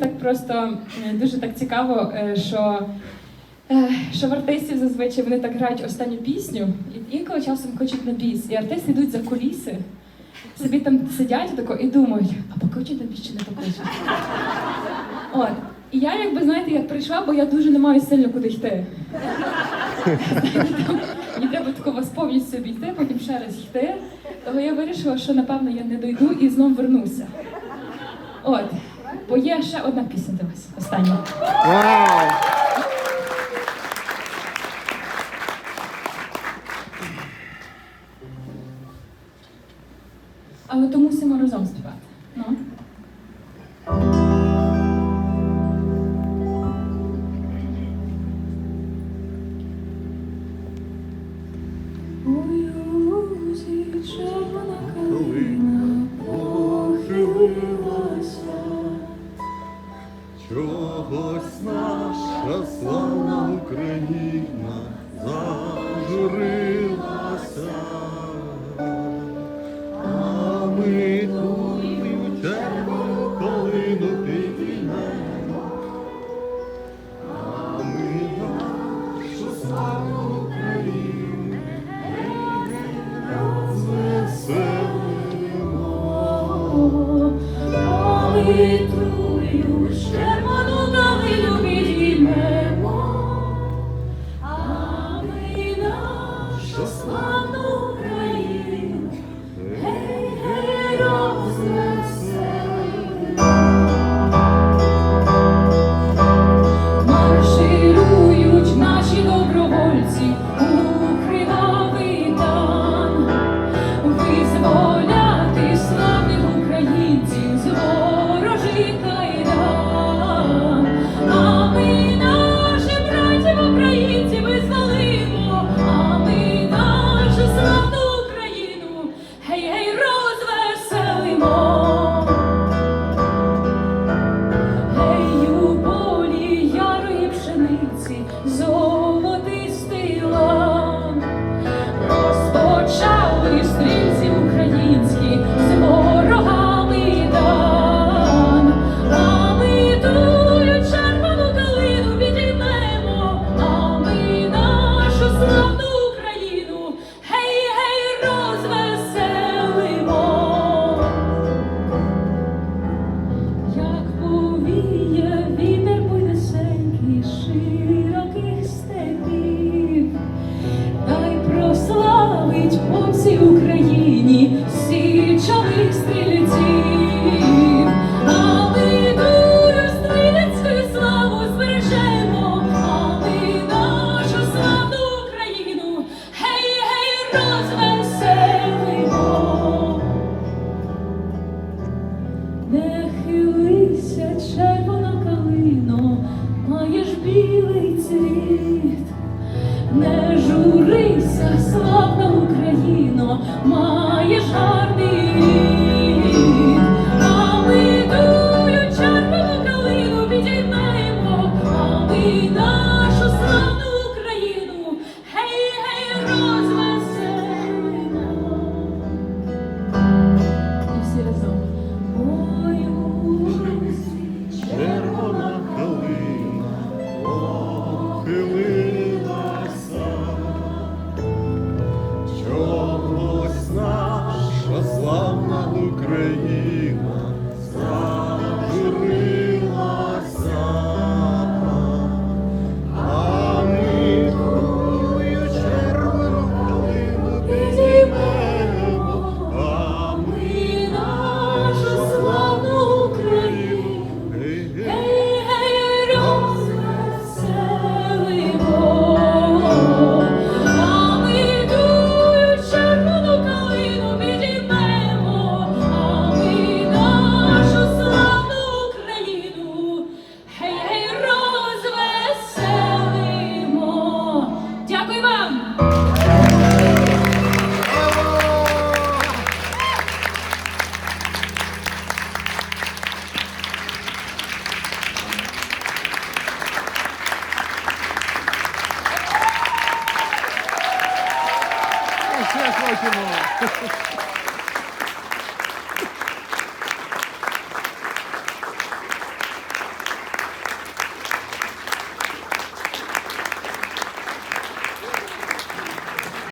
Так просто е, дуже так цікаво, е, що, е, що в артистів зазвичай вони так грають останню пісню, і інколи часом хочуть на біс. І артисти йдуть за куліси, собі там сидять тако і думають, а покочуть на біс чи не покочуть. От. І я, якби знаєте, як прийшла, бо я дуже не маю сильно куди йти. Мені треба тако вас повністю обійти, потім ще раз йти. Того я вирішила, що напевно я не дойду і знов вернуся. От, бо є ще одна пісня до вас. Остання. Вау! Але то мусимо разом співати. Ну. Ой, у червона калина славна Україна зажурилася, а ми тую червону калину підіймемо, а ми нашу славну Україну розвеселимо. Молитвую, червону нашу Як повіє вітер буйнесенький широких степів, та прославить по Україні січових стрільців. А ми тую стріляцьку славу збережемо, а ми нашу славну Україну, гей, гей, розвеселимо. Не хилися, червона калино, маєш білий цвіт, не журися, Ще хочемо.